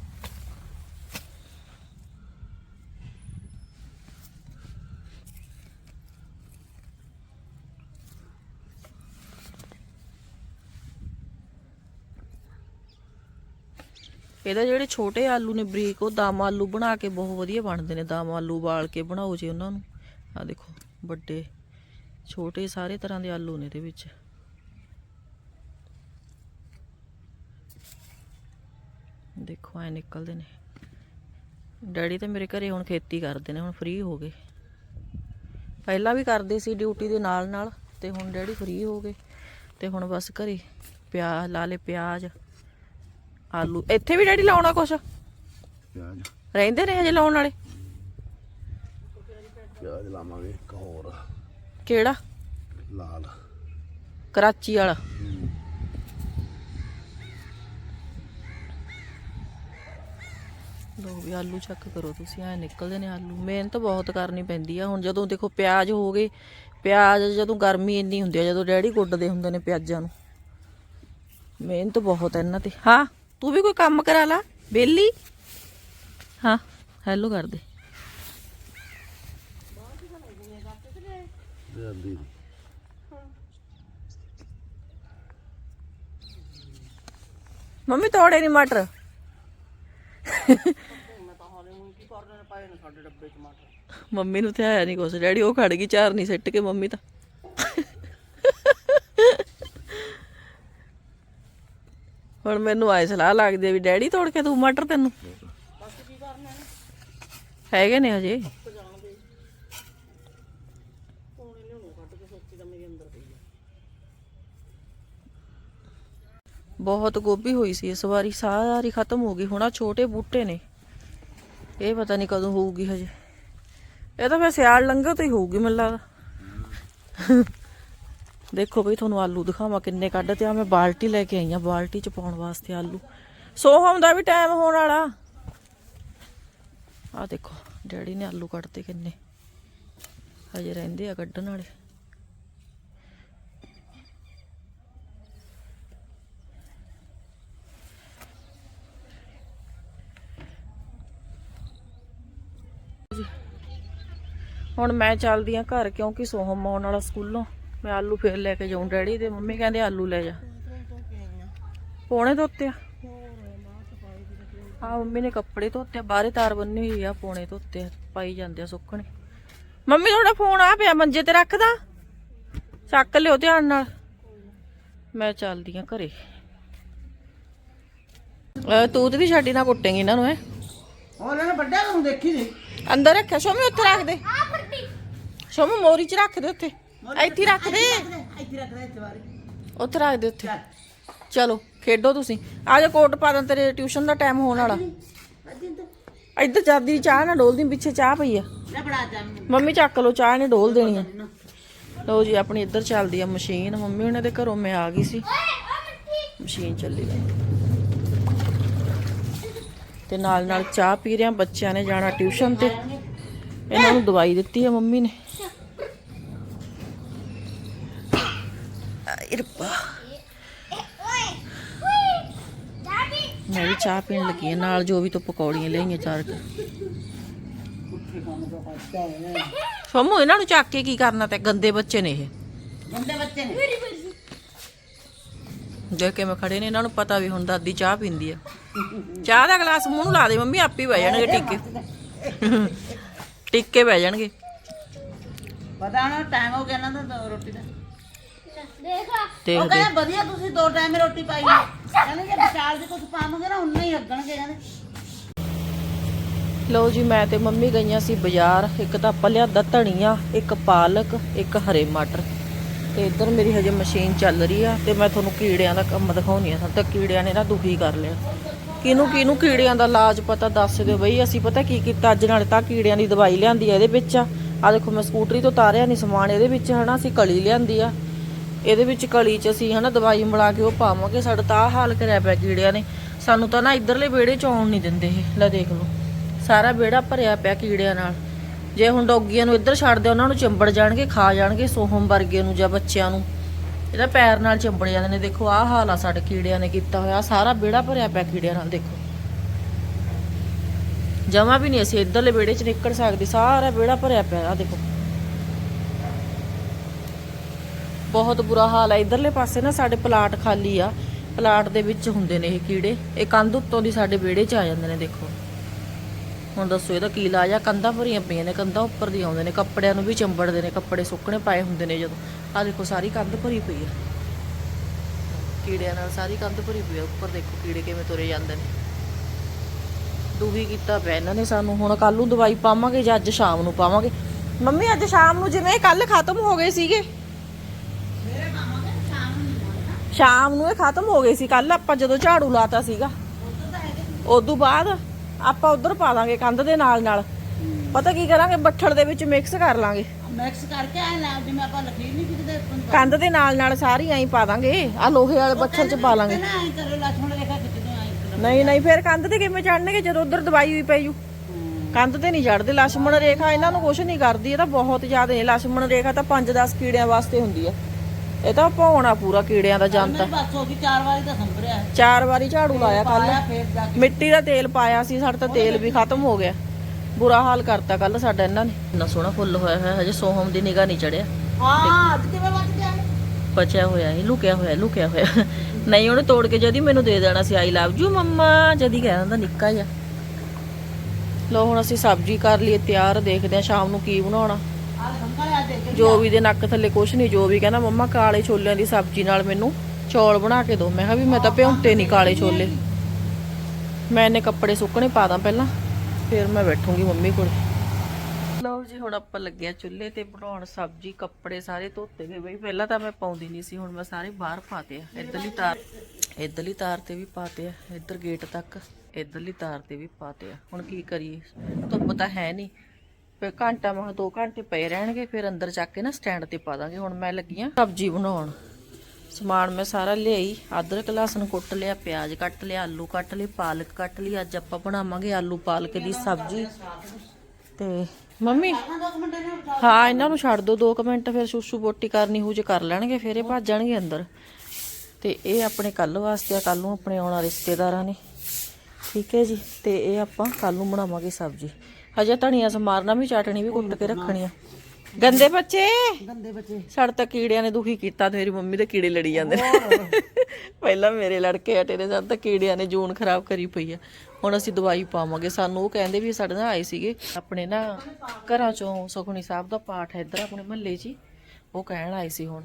S1: ਇਹਦਾ ਜਿਹੜੇ ਛੋਟੇ ਆਲੂ ਨੇ ਬਰੀਕ, ਉਹ ਦਮ ਆਲੂ ਬਣਾ ਕੇ ਬਹੁਤ ਵਧੀਆ ਬਣਦੇ ਨੇ। ਦਮ ਆਲੂ ਬਾਲ ਕੇ ਬਣਾਓ ਜੇ ਉਹਨਾਂ ਨੂੰ। ਆ ਦੇਖੋ, ਵੱਡੇ, ਛੋਟੇ ਸਾਰੇ ਤਰ੍ਹਾਂ ਦੇ ਆਲੂ ਨੇ ਇਹਦੇ ਵਿੱਚ। ਦੇਖੋ, ਐ ਨਿਕਲਦੇ ਨੇ। ਡੈਡੀ ਤੇ ਮੇਰੇ ਘਰੇ ਹੁਣ ਖੇਤੀ ਕਰਦੇ ਨੇ, ਹੁਣ ਫ੍ਰੀ ਹੋ ਗਏ। ਪਹਿਲਾਂ ਵੀ ਕਰਦੇ ਸੀ ਡਿਊਟੀ ਦੇ ਨਾਲ ਨਾਲ ਤੇ ਹੁਣ ਡੈਡੀ ਫ੍ਰੀ ਹੋ ਗਏ। ਤੇ ਹੁਣ ਬਸ ਘਰੇ ਪਿਆ, ਲਾ ਲੇ ਪਿਆਜ਼। ਆਲੂ। ਇੱਥੇ ਵੀ ਡੈਡੀ ਲਾਉਣਾ ਕੁਛ?
S4: ਪਿਆਜ਼।
S1: ਰਹਿੰਦੇ ਨੇ ਹਜੇ ਲਾਉਣ ਵਾਲੇ?
S4: ਪਿਆਜ਼ ਲਾਵਾਂਗੇ ਇੱਕ ਹੋਰ।
S1: ਕਿਹੜਾ?
S4: ਲਾਲ।
S1: ਕਰਾਚੀ ਵਾਲਾ। ਲੋ ਵੀ ਆਲੂ ਚੱਕ ਕਰੋ ਤੁਸੀਂ ਐ ਨਿਕਲਦੇ ਨੇ ਆਲੂ। ਮਿਹਨਤ ਬਹੁਤ ਕਰਨੀ ਪੈਂਦੀ ਆ। ਹੁਣ ਜਦੋਂ ਦੇਖੋ ਪਿਆਜ਼ ਹੋ ਗਏ ਪਿਆਜ਼ ਜਦੋਂ ਗਰਮੀ ਇੰਨੀ ਹੁੰਦੀ ਆ ਜਦੋਂ ਡੈਡੀ ਗੁੱਡਦੇ ਹੁੰਦੇ ਨੇ ਪਿਆਜ਼ਾਂ ਨੂੰ। ਮਿਹਨਤ ਬਹੁਤ ਇਹਨਾਂ ਤੇ। ਹਾਂ? ਤੂੰ ਵੀ ਕੋਈ ਕੰਮ ਕਰਾ ਲਾ ਬੇਲੀ। ਹਾਂ ਹੈਲੋ ਕਰ ਦੇ।
S4: ਜਾਂਦੀ
S1: ਮੰਮੀ ਤੋੜੇ ਨਹੀਂ ਮਟਰ। ਮੰਮੀ ਨੂੰ ਤੇ ਆਇਆ ਨਹੀਂ ਕੁਛ ਡੈਡੀ ਉਹ ਖੜ ਗਈ ਚਾਰ ਨਹੀਂ ਸਿੱਟ ਕੇ ਮੰਮੀ ਤਾਂ। ਹੁਣ ਮੈਨੂੰ ਆਏ ਸਲਾਹ ਲੱਗਦੀ ਆ ਵੀ ਡੈਡੀ ਤੋੜ ਕੇ ਤੂੰ ਮਟਰ ਤੈਨੂੰ। ਹੈਗੇ ਨੇ ਹਜੇ। ਬਹੁਤ ਗੋਭੀ ਹੋਈ ਸੀ ਇਸ ਵਾਰੀ, ਸਾਰੀ ਖਤਮ ਹੋ ਗਈ, ਹੁਣ ਆਹ ਛੋਟੇ ਬੂਟੇ ਨੇ। ਇਹ ਪਤਾ ਨਹੀਂ ਕਦੋਂ ਹੋਊਗੀ ਹਜੇ। ਇਹ ਤਾਂ ਫਿਰ ਸਿਆਲ ਲੰਘੇ ਤੇ ਹੀ ਹੋਊਗੀ ਮੈਨੂੰ ਲੱਗਦਾ। ਦੇਖੋ ਬਈ ਤੁਹਾਨੂੰ ਆਲੂ ਦਿਖਾਵਾਂ ਕਿੰਨੇ ਕੱਢ ਤੇ ਆ, ਮੈਂ ਬਾਲਟੀ ਲੈ ਕੇ ਆਈ ਆ, ਬਾਲਟੀ ਚ ਪਾਉਣ ਵਾਸਤੇ ਆਲੂ। ਸੋਹਮ ਦਾ ਵੀ ਟਾਈਮ ਹੋਣ ਵਾਲਾ। ਆ ਦੇਖੋ, ਡੈਡੀ ਨੇ ਆਲੂ ਕੱਢਤੇ ਕਿੰਨੇ। ਹਜੇ ਰਹਿੰਦੇ ਆ ਕੱਢਣ ਵਾਲੇ। ਹੁਣ ਮੈਂ ਚੱਲਦੀ ਆ ਘਰ ਕਿਉਂਕਿ ਸੋਹਮ ਆਉਣ ਵਾਲਾ ਸਕੂਲੋਂ। ਮੈਂ ਆਲੂ ਫੇਰ ਲੈ ਕੇ ਜਾਉਂ ਡੈਡੀ ਤੇ ਮੰਮੀ ਕਹਿੰਦੇ ਆਲੂ ਲੈ ਜਾ। ਪੋਣੇ ਧੋਤੇ ਆ। ਹਾਂ ਮੰਮੀ ਨੇ ਕੱਪੜੇ ਧੋਤੇ ਆ ਬਾਹਰੇ ਤਾਰ ਬੰਨੀ ਹੋਈ ਆ ਪੋਣੇ ਧੋਤੇ ਆ ਪਾਈ ਜਾਂਦੇ ਆ ਸੁੱਕਣੇ। ਮੰਮੀ ਤੁਹਾਡਾ ਫੋਨ ਆ ਪਿਆ ਮੰਜੇ ਤੇ ਰੱਖਦਾ? ਚੱਕ ਲਿਓ ਧਿਆਨ ਨਾਲ। ਮੈਂ ਚੱਲਦੀ ਆ ਘਰੇ। ਤੂੰ ਤੇ ਵੀ ਛਾਡੀ ਨਾ ਕੁੱਟੇਂਗੀ ਇਹਨਾਂ ਨੂੰ ਐ
S3: ਉਹਨਾਂ ਨੇ ਵੱਡਿਆ ਨੂੰ ਦੇਖੀ ਨਹੀਂ
S1: ਅੰਦਰ ਰੱਖਿਆ ਸ਼ੋਮੀ ਉੱਥੇ ਰੱਖ ਦੇ। ਸ਼ੋਮੀ ਮੋਰੀ ਚ ਰੱਖ ਦੇ ਉੱਥੇ। ਇੱਥੇ ਰੱਖ ਦੇ।
S3: ਇੱਥੇ ਰੱਖ ਲੈ ਚਵਾਰੀ
S1: ਉੱਥੇ ਰੱਖ ਦੇ ਉੱਥੇ। ਚਲੋ। ਖੇਡੋ ਤੁਸੀਂ। ਆ ਜਾ ਕੋਟ ਪਾ ਦਾਂ ਤੇਰੇ ਟਿਊਸ਼ਨ ਦਾ ਟਾਈਮ ਹੋਣ ਵਾਲਾ। ਇੱਧਰ ਜਾਂਦੀ ਚਾਹ ਨਾ ਡੋਲਦੀ ਪਿੱਛੇ ਚਾਹ ਪਈ ਆ। ਮੰਮੀ ਚੱਕ ਲੋ ਚਾਹ ਨੇ ਡੋਲ ਦੇਣੀ ਆ। ਲਓ ਜੀ ਆਪਣੀ ਇੱਧਰ ਚੱਲਦੀ ਆ ਮਸ਼ੀਨ। ਮੰਮੀ ਉਹਨਾਂ ਦੇ ਘਰੋਂ ਮੈਂ ਆ ਗਈ ਸੀ। ਮਸ਼ੀਨ ਚੱਲੀ ਗਈ ਤੇ ਨਾਲ ਨਾਲ ਚਾਹ ਪੀ ਰਿਆਂ ਬੱਚਿਆਂ ਨੇ ਜਾਣਾ ਟਿਊਸ਼ਨ ਤੇ। ਇਹਨਾਂ ਨੂੰ ਦਵਾਈ ਦਿੱਤੀ ਆ ਮੰਮੀ ਨੇ। ਰੱਬਾ ਮੈਂ ਵੀ ਚਾਹ ਪੀਣ ਲੱਗੀ ਆ ਨਾਲ ਜੋ ਵੀ ਤੋਂ ਪਕੌੜੀਆਂ ਲਈਆਂ ਚਾਰ ਕੁ। ਫਮੂ ਇਹਨਾਂ ਨੂੰ ਚੱਕ ਕੇ ਕੀ ਕਰਨਾ ਤੇ ਗੰਦੇ ਬੱਚੇ ਨੇ ਇਹ।
S3: ਗੰਦੇ ਬੱਚੇ ਨੇ।
S1: ਦੇਖ ਕੇ ਮੈਂ ਖੜੇ ਨੇ ਇਹਨਾਂ ਨੂੰ ਪਤਾ ਵੀ ਹੁਣ ਦਾਦੀ ਚਾਹ ਪੀਂਦੀ ਆ। ਚਾਹ ਦਾ ਗਲਾਸ ਮੂੰਹ ਨੂੰ ਲਾ ਦੇ ਮੰਮੀ ਆਪੇ ਬਹਿ ਜਾਣਗੇ ਟਿੱਕੇ। ਟਿੱਕੇ ਬਹਿ ਜਾਣਗੇ।
S3: ਪਤਾ ਨਾ ਟਾਈਮ ਹੋ ਗਿਆ ਨਾ ਤਾਂ ਰੋਟੀ ਦਾ। ਉਹ
S1: ਤੇ
S3: ਕਹਿੰਦੇ ਵਧੀਆ ਤੁਸੀਂ ਦੋ ਟਾਈਮ ਰੋਟੀ ਪਾਈ ਹੈ ਕਹਿੰਦੇ ਜੇ ਵਿਚਾਲ ਦੀ ਕੁਝ ਪਾਵਾਂਗੇ ਨਾ ਉਨਾ ਹੀ ਲੱਗਣਗੇ ਕਹਿੰਦੇ।
S1: ਲਓ ਜੀ ਮੈਂ ਤੇ ਮੰਮੀ ਗਈਆਂ ਸੀ ਬਾਜ਼ਾਰ। ਇੱਕ ਤਾਂ ਆਪਾਂ ਲਿਆਂਦਾ ਧਨੀਆ ਇੱਕ ਪਾਲਕ ਇੱਕ ਹਰੇ ਮਟਰ। ਤੇ ਇੱਧਰ ਮੇਰੀ ਹਜੇ ਮਸ਼ੀਨ ਚੱਲ ਰਹੀ ਆ ਤੇ ਮੈਂ ਤੁਹਾਨੂੰ ਕੀੜਿਆਂ ਦਾ ਕੰਮ ਦਿਖਾਉਣੀ ਆ। ਸਾਨੂੰ ਤਾਂ ਕੀੜਿਆਂ ਨੇ ਨਾ ਦੁਖੀ ਕਰ ਲਿਆ। ਕਿਹਨੂੰ ਕਿਹਨੂੰ ਕੀੜਿਆਂ ਦਾ ਇਲਾਜ ਪਤਾ? ਦੱਸ ਦਿਓ ਬਈ ਅਸੀਂ ਪਤਾ ਕੀ ਕੀਤਾ? ਅੱਜ ਨਾਲੇ ਤਾਂ ਕੀੜਿਆਂ ਦੀ ਦਵਾਈ ਲਿਆਂਦੀ ਆ ਇਹਦੇ ਵਿੱਚ। ਆ ਦੇਖੋ ਮੈਂ ਸਕੂਟਰੀ ਤੋਂ ਤਾਰਿਆ ਨਹੀਂ ਸਮਾਨ ਇਹਦੇ ਵਿੱਚ ਹਨਾ? ਅਸੀਂ ਕਲੀ ਲਿਆਂਦੀ ਆ। ਇਹਦੇ ਵਿੱਚ ਕਲੀ ਚ ਅਸੀਂ ਹਨਾ ਦਵਾਈ ਮਿਲਾ ਕੇ ਉਹ ਪਾਵਾਂਗੇ, ਸਾਡਾ ਤਾਂ ਆਹ ਹਾਲ ਕਰਿਆ ਪਿਆ ਕੀੜਿਆਂ ਨੇ। ਸਾਨੂੰ ਤਾਂ ਨਾ ਇਧਰਲੇ ਵਿਹੜੇ ਚ ਆਉਣ ਨਹੀਂ ਦਿੰਦੇ ਇਹ, ਲੈ ਦੇਖ ਲਓ। ਸਾਰਾ ਵਿਹੜਾ ਭਰਿਆ ਪਿਆ ਕੀੜਿਆਂ ਨਾਲ। ਜੇ ਹੁਣ ਡੌਗੀਆਂ ਨੂੰ ਇੱਧਰ ਛੱਡ ਦਿਓ ਉਹਨਾਂ ਨੂੰ ਚਿੰਬੜ ਜਾਣਗੇ, ਖਾ ਜਾਣਗੇ ਸੋਹਮ ਵਰਗੇ ਨੂੰ ਜਾਂ ਬੱਚਿਆਂ ਨੂੰ। ਇਹਦਾ ਪੈਰ ਨਾਲ ਚਿੰਬੜ ਜਾਂਦੇ ਨੇ। ਦੇਖੋ, ਆਹ ਹਾਲ ਆ ਸਾਡੇ ਕੀੜਿਆਂ ਨੇ ਕੀਤਾ ਹੋਇਆ। ਆਹ ਸਾਰਾ ਵਿਹੜਾ ਭਰਿਆ ਪਿਆ ਕੀੜਿਆਂ ਨਾਲ, ਦੇਖੋ। ਜਮਾ ਵੀ ਨਹੀਂ ਅਸੀਂ ਇੱਧਰਲੇ ਵਿਹੜੇ 'ਚ ਨਿਕਲ ਸਕਦੇ। ਸਾਰਾ ਵਿਹੜਾ ਭਰਿਆ ਪਿਆ ਆ ਦੇਖੋ। ਬਹੁਤ ਬੁਰਾ ਹਾਲ ਹੈ। ਇਧਰਲੇ ਪਾਸੇ ਨਾ ਸਾਡੇ ਪਲਾਟ ਖਾਲੀ ਆ। ਪਲਾਟ ਦੇ ਵਿੱਚ ਹੁੰਦੇ ਨੇ ਇਹ ਕੀੜੇ। ਇਹ ਕੰਧ ਉੱਤੋਂ ਦੀ ਸਾਡੇ ਵਿਹੜੇ 'ਚ ਆ ਜਾਂਦੇ ਨੇ, ਦੇਖੋ। ਹੁਣ ਦੱਸੋ ਇਹਦਾ ਕੀ ਇਲਾਜ ਆ? ਕੰਧਾਂ ਭਰੀਆਂ ਪਈਆਂ ਨੇ, ਕੰਧਾਂ ਉੱਪਰ ਦੀ ਆਉਂਦੇ ਨੇ। ਕੱਪੜਿਆਂ ਨੂੰ ਵੀ ਚੰਬੜਦੇ ਨੇ, ਕੱਪੜੇ ਸੁੱਕਣੇ ਪਾਏ ਹੁੰਦੇ ਨੇ ਜਦੋਂ। ਆ ਦੇਖੋ, ਸਾਰੀ ਕੰਧ ਭਰੀ ਪਈ ਆ। ਕੀੜਿਆਂ ਨਾਲ ਸਾਰੀ ਕੰਧ ਭਰੀ ਪਈ ਆ। ਉੱਪਰ ਦੇਖੋ ਕੀੜੇ ਕਿਵੇਂ ਤੁਰੇ ਜਾਂਦੇ ਨੇ। ਦੁਖੀ ਕੀਤਾ ਪਿਆ ਇਹਨਾਂ ਨੇ ਸਾਨੂੰ। ਹੁਣ ਕੱਲ ਨੂੰ ਦਵਾਈ ਪਾਵਾਂਗੇ ਜਾਂ ਅੱਜ ਸ਼ਾਮ ਨੂੰ ਪਾਵਾਂਗੇ। ਮੰਮੀ, ਅੱਜ ਸ਼ਾਮ ਨੂੰ ਜਿਵੇਂ ਕੱਲ ਖਤਮ ਹੋ ਗਏ ਸੀਗੇ। ਸ਼ਾਮ ਨੂੰ ਇਹ ਖਤਮ ਹੋ ਗਏ ਸੀ ਕੱਲ ਆਪਾਂ ਜਦੋਂ ਝਾੜੂ ਲਾਤਾ ਸੀਗਾ। ਉਦੋਂ ਬਾਅਦ ਆਪਾਂ ਉਧਰ ਪਾ ਦਾਂਗੇ ਕੰਧ ਦੇ ਨਾਲ ਨਾਲ। ਪਤਾ ਕੀ ਕਰਾਂਗੇ ਬੱਠੜ ਦੇ ਵਿੱਚ ਮਿਕਸ ਕਰ ਲਾਂਗੇ।
S3: ਮਿਕਸ ਕਰਕੇ ਐ ਲਾ ਜਿਵੇਂ ਆਪਾਂ ਲਕੀਰ ਨਹੀਂ ਕਿਤੇ
S1: ਕੰਧ ਦੇ ਨਾਲ ਨਾਲ ਸਾਰੀ ਐਂ ਪਾ ਦਾਂਗੇ। ਆ ਲੋਹੇ ਵਾਲੇ ਬੱਠੜ 'ਚ ਪਾ ਲਾਂਗੇ। ਨਹੀਂ ਨਹੀਂ ਫਿਰ ਕੰਧ ਤੇ ਕਿਵੇਂ ਚੜਨਗੇ ਜਦੋਂ ਉਧਰ ਦਵਾਈ ਹੋਈ ਪਈ ਜੂ। ਕੰਧ ਤੇ ਨਹੀਂ ਚੜਦੇ ਲక్ష్మణ ਰੇਖਾ ਇਹਨਾਂ ਨੂੰ ਕੁਝ ਨਹੀਂ ਕਰਦੀ ਇਹ ਤਾਂ ਬਹੁਤ ਜ਼ਿਆਦਾ ਹੈ ਲక్ష్మణ ਰੇਖਾ ਤਾਂ 5-10 ਕੀੜਿਆਂ ਵਾਸਤੇ ਹੁੰਦੀ ਆ। ਇਹ ਤਾਂ ਭੌਣਾ ਪੂਰਾ ਕੀੜਿਆਂ ਦਾ ਜੰਤ।
S3: ਬਸ ਹੋ ਗਈ ਚਾਰ ਵਾਰੀ ਤਾਂ ਸੰਭਰਿਆ
S1: ਚਾਰ ਵਾਰੀ ਝਾੜੂ ਲਾਇਆ ਕੱਲ ਮਿੱਟੀ ਦਾ ਤੇਲ ਪਾਇਆ ਸੀ ਸਾਡਾ ਤਾਂ ਤੇਲ ਵੀ ਖਤਮ ਹੋ ਗਿਆ। ਬੁਰਾ ਹਾਲ ਕਰਤਾ ਕੱਲ ਸਾਡਾ ਇਹਨਾਂ ਨੇ। ਇੰਨਾ ਸੋਹਣਾ ਫੁੱਲ ਹੋਇਆ ਹੋਇਆ ਹਜੇ ਸੋਹਮ ਦੀ ਨਿਗਾਹ ਨਹੀਂ ਚੜਿਆ
S3: ਹਾਂ ਅੱਜ ਕਿਵੇਂ ਵੱਜ ਗਿਆ
S1: ਬਚਿਆ ਹੋਇਆ ਹੈ ਲੁਕਿਆ ਹੋਇਆ ਲੁਕਿਆ ਹੋਇਆ। ਨਹੀਂ ਉਹਨੇ ਤੋੜ ਕੇ ਜਦੀ ਮੈਨੂੰ ਦੇ ਦੇਣਾ ਸੀ ਆਈ ਲਵ ਯੂ ਮੰਮਾ ਜਦੀ ਕਹਿ ਦਿੰਦਾ ਨਿੱਕਾ ਜਿਹਾ। ਲੋ ਹੁਣ ਅਸੀਂ ਸਬਜ਼ੀ ਕਰ ਲਈਏ ਤਿਆਰ ਦੇਖਦੇ ਆ ਸ਼ਾਮ ਨੂੰ ਕੀ ਬਣਾਉਣਾ। ਜੋ ਵੀ ਦੇ ਨੱਕ ਥੱਲੇ ਕੁਛ ਨਹੀਂ, ਜੋ ਵੀ ਕਹਿੰਦਾ, ਮੰਮਾ ਕਾਲੇ ਛੋਲਿਆਂ ਦੀ ਸਬਜ਼ੀ ਨਾਲ ਮੈਨੂੰ ਚੌਲ ਬਣਾ ਕੇ ਦਿਓ ਮੈਂ ਕਿਹਾ ਵੀ ਮੈਂ ਤਾਂ ਭਿਉਂਤੇ ਨਹੀਂ ਕਾਲੇ ਛੋਲੇ। ਮੈਂ ਇਹਨੇ ਕੱਪੜੇ ਸੁੱਕਣੇ ਪਾ ਦਾਂ ਪਹਿਲਾਂ, ਫਿਰ ਮੈਂ ਬੈਠੂੰਗੀ ਮੰਮੀ ਕੋਲ। ਲਓ ਜੀ, ਹੁਣ ਆਪਾਂ ਲੱਗਿਆ ਚੁੱਲ੍ਹੇ ਤੇ ਬਣਾਉਣ ਸਬਜ਼ੀ, ਕੱਪੜੇ ਸਾਰੇ ਧੋਤੇ ਗਏ ਬਈ। ਪਹਿਲਾਂ ਤਾਂ ਮੈਂ ਪਾਉਂਦੀ ਨਹੀਂ ਸੀ, ਹੁਣ ਮੈਂ ਸਾਰੇ ਬਾਹਰ ਪਾਤੇ ਆ। ਇਧਰਲੀ ਤਾਰ ਇਧਰਲੀ ਤਾਰ ਤੇ ਵੀ ਪਾਤੇ ਆ, ਇੱਧਰ ਗੇਟ ਤੱਕ, ਇਧਰਲੀ ਤਾਰ ਤੇ ਵੀ ਪਾਤੇ ਆ। ਹੁਣ ਕੀ ਕਰੀਏ? ਧੁੱਪ ਤਾਂ ਹੈ ਨਹੀਂ। ਫਿਰ ਘੰਟਾ ਮੈਂ 2 ਘੰਟੇ ਪਏ ਰਹਿਣਗੇ, ਫਿਰ ਅੰਦਰ ਚੱਕ ਕੇ ਨਾ ਸਟੈਂਡ ਤੇ ਪਾ ਦਾਂਗੇ। ਹੁਣ ਮੈਂ ਲੱਗੀ ਆ ਸਬਜ਼ੀ ਬਣਾਉਣ। ਸਮਾਨ ਮੈਂ ਸਾਰਾ ਲਿਆਈ, ਅਦਰਕ ਲਸਣ ਕੁੱਟ ਲਿਆ, ਪਿਆਜ਼ ਕੱਟ ਲਿਆ, ਆਲੂ ਕੱਟ ਲਈ ਪਾਲਕ ਕੱਟ ਲਈ। ਅੱਜ ਆਪਾਂ ਬਣਾਵਾਂਗੇ ਆਲੂ ਪਾਲਕ ਦੀ ਸਬਜ਼ੀ। ਤੇ ਮੰਮੀ, ਹਾਂ, ਇਹਨਾਂ ਨੂੰ ਛੱਡ ਦੋ 2 ਮਿੰਟ, ਫਿਰ ਸੁਸ਼ੂ ਬੋਟੀ ਕਰਨੀ ਹੋ ਜੇ ਕਰ ਲੈਣਗੇ, ਫਿਰ ਇਹ ਭੱਜ ਜਾਣਗੇ ਅੰਦਰ। ਤੇ ਇਹ ਆਪਣੇ ਕੱਲ ਵਾਸਤੇ ਆ ਕੱਲ ਨੂੰ ਆਪਣੇ ਆਉਣਾ ਰਿਸ਼ਤੇਦਾਰਾਂ ਨੇ। ਠੀਕ ਹੈ ਜੀ, ਤੇ ਇਹ ਆਪਾਂ ਕੱਲ ਨੂੰ ਬਣਾਵਾਂਗੇ ਸਬਜ਼ੀ। ਹਜੇ ਧਨੀਆ ਸਮਾਰਨਾ ਵੀ ਚਟਣੀ ਵੀ ਕੁੱਟ ਕੇ ਰੱਖਣੀ ਆ। ਗੰਦੇ ਬੱਚੇ!
S3: ਗੰਦੇ ਬੱਚੇ।
S1: ਸਾਡ ਤਾਂ ਕੀੜਿਆਂ ਨੇ ਦੁਖੀ ਕੀਤਾ ਤੇ ਮੇਰੀ ਮੰਮੀ ਦੇ ਕੀੜੇ ਲੜੀ ਜਾਂਦੇ ਨੇ। ਪਹਿਲਾਂ ਮੇਰੇ ਲੜਕੇ ਹਟੇ ਨੇ ਜਦ ਤੱਕ ਕੀੜਿਆਂ ਨੇ ਜੂਨ ਖਰਾਬ ਕਰੀ ਪਈ ਆ। ਹੁਣ ਅਸੀਂ ਦਵਾਈ ਪਾਵਾਂਗੇ। ਸਾਨੂੰ ਉਹ ਕਹਿੰਦੇ ਵੀ ਸਾਡੇ ਨਾਲ ਆਏ ਸੀਗੇ। ਆਪਣੇ ਨਾ ਘਰਾਂ ਚੋਂ ਸੁਖਣੀ ਸਾਹਿਬ ਦਾ ਪਾਠ ਹੈ ਇੱਧਰ ਆਪਣੇ ਮਹੱਲੇ 'ਚ। ਉਹ ਕਹਿਣ ਆਏ ਸੀ ਹੁਣ।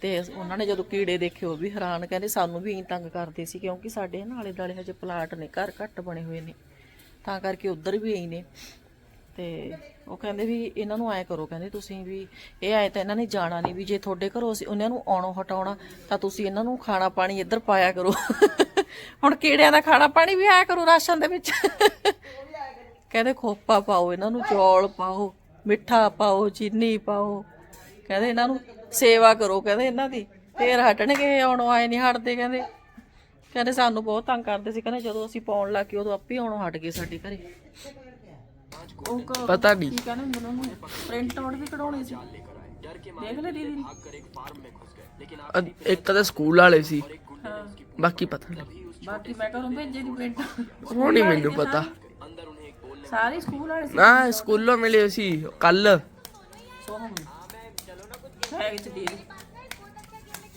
S1: ਤੇ ਉਹਨਾਂ ਨੇ ਜਦੋਂ ਕੀੜੇ ਦੇਖੇ ਉਹ ਵੀ ਹੈਰਾਨ ਕਹਿੰਦੇ ਸਾਨੂੰ ਵੀ ਤੰਗ ਕਰਦੇ ਸੀ ਕਿਉਂਕਿ ਸਾਡੇ ਨਾਲੇ ਦਾਲੇ ਹਜੇ ਪਲਾਟ ਨੇ ਘਰ ਘੱਟ ਬਣੇ ਹੋਏ ਨੇ। ਤਾਂ ਕਰਕੇ ਉੱਧਰ ਵੀ ਆਈ ਨੇ। ਤੇ ਉਹ ਕਹਿੰਦੇ ਵੀ ਇਹਨਾਂ ਨੂੰ ਐ ਕਰੋ, ਕਹਿੰਦੇ ਤੁਸੀਂ ਵੀ ਇਹ ਆਏ ਤਾਂ ਇਹਨਾਂ ਨੇ ਜਾਣਾ ਨਹੀਂ ਵੀ ਜੇ ਤੁਹਾਡੇ ਘਰੋਂ ਅਸੀਂ ਉਹਨਾਂ ਨੂੰ ਆਉਣੋਂ ਹਟਾਉਣਾ, ਤਾਂ ਤੁਸੀਂ ਇਹਨਾਂ ਨੂੰ ਖਾਣਾ ਪਾਣੀ ਇੱਧਰ ਪਾਇਆ ਕਰੋ। ਹੁਣ ਕੀੜਿਆਂ ਦਾ ਖਾਣਾ ਪਾਣੀ ਵੀ ਆਇਆ ਕਰੋ ਰਾਸ਼ਨ ਦੇ ਵਿੱਚ? ਕਹਿੰਦੇ ਖੋਪਾ ਪਾਓ, ਇਹਨਾਂ ਨੂੰ ਚੌਲ ਪਾਓ, ਮਿੱਠਾ ਪਾਓ, ਚੀਨੀ ਪਾਓ। ਕਹਿੰਦੇ ਇਹਨਾਂ ਨੂੰ ਸੇਵਾ ਕਰੋ, ਕਹਿੰਦੇ ਇਹਨਾਂ ਦੀ। ਫੇਰ ਹਟਣਗੇ ਇਹ ਆਉਣੋਂ ਆਏ ਨਹੀਂ ਹਟਦੇ, ਕਹਿੰਦੇ। ਕਹਿੰਦੇ ਸਾਨੂੰ ਬਹੁਤ ਤੰਗ ਕਰਦੇ ਸੀ, ਕਹਿੰਦੇ ਜਦੋਂ ਅਸੀਂ ਪਾਉਣ ਲੱਗ ਗਏ ਉਦੋਂ ਆਪੇ ਆਉਣੋਂ ਹਟ ਗਏ ਸਾਡੇ ਘਰੇ। ਉਹ ਕ-
S2: ਪਤਾ ਨਹੀਂ
S1: ਕੀ ਕਹਿੰਦੇ ਹੁੰਦੇ ਨੇ ਉਹਨੂੰ? ਪ੍ਰਿੰਟ ਆਊਟ ਵੀ ਕਢਾਉਣੇ ਸੀ। ਦੇਖ ਲੈ ਦੀਦੀ।
S2: ਇੱਕ ਤਾਂ ਸਕੂਲ ਵਾਲੇ ਸੀ।
S1: ਹਾਂ।
S2: ਬਾਕੀ ਪਤਾ ਨਹੀਂ
S1: ਬਾਕੀ ਮੈਂ ਘਰੋਂ ਭੇਜੇ ਦੀ ਪ੍ਰਿੰਟ।
S2: ਉਹ ਨਹੀਂ ਮੈਨੂੰ ਪਤਾ।
S1: ਸਾਰੇ? ਸਕੂਲ ਵਾਲੇ ਸੀ।
S2: ਨਾ ਸਕੂਲੋਂ ਮਿਲੇ ਸੀ। ਕੱਲ।
S1: ਸੋਹਣ। ਹੈ ਵਿੱਚ ਦੇ ਦੇ।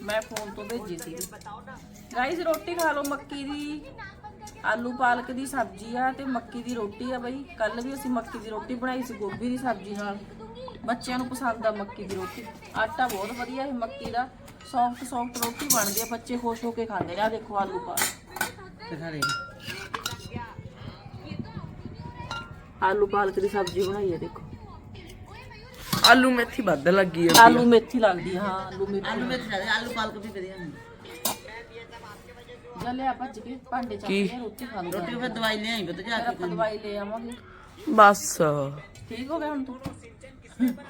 S1: ਮੈਂ ਫੋਨ ਤੋਂ ਭੇਜੀ ਸੀ। ਗਾਈਸ ਰੋਟੀ ਖਾ ਲਓ ਮੱਕੀ ਦੀ। ਆਲੂ ਪਾਲਕ ਦੀ ਸਬਜ਼ੀ ਆ ਤੇ ਮੱਕੀ ਦੀ ਰੋਟੀ ਆ ਬਈ। ਕੱਲ ਵੀ ਅਸੀਂ ਮੱਕੀ ਦੀ ਰੋਟੀ ਬਣਾਈ ਸੀ ਗੋਭੀ ਦੀ ਸਬਜ਼ੀ ਨਾਲ। ਬੱਚਿਆਂ ਨੂੰ ਪਸੰਦ ਆ ਮੱਕੀ ਦੀ ਰੋਟੀ। ਆਟਾ ਬਹੁਤ ਵਧੀਆ ਹੈ ਮੱਕੀ ਦਾ। ਸੌਫਟ ਸੌਫਟ ਰੋਟੀ ਬਣਦੀ ਆ ਬੱਚੇ ਖੁਸ਼ ਹੋ ਕੇ ਖਾਂਦੇ ਨੇ ਆ ਦੇਖੋ ਆਲੂ ਪਾਲਕ।
S3: ਦਿਖਾ ਦੇ
S1: ਆਲੂ ਪਾਲਕ ਦੀ ਸਬਜ਼ੀ ਬਣਾਈ ਹੈ ਦੇਖੋ।
S2: ਆਲੂ ਮੇਥੀ ਵੱਧ ਲੱਗੀ ਆ।
S1: ਆਲੂ ਮੇਥੀ ਲੱਗਦੀ ਆ, ਹਾਂ ਆਲੂ ਮੇਥੀ।
S3: ਆਲੂ ਸਾਰੇ ਆਲੂ ਪਾਲਕ ਵੀ ਵਧੀਆ ਹੁੰਦੀ।
S1: ਜਲੇ ਆਪਾਂ ਕੇ ਭਾਂਡੇ ਚੱਕ ਕੇ? ਰੋਟੀ ਖਾ ਲਓ
S3: ਰੋਟੀ ਫਿਰ ਦਵਾਈ ਲਿਆਈ ਬਤ ਜਾ ਕੇ
S1: ਆਪਾਂ ਦਵਾਈ ਲੈ ਆਵਾਂਗੇ।
S2: ਬਸ।
S1: ਠੀਕ ਹੋ ਗਿਆ ਹੁਣ ਤੂੰ?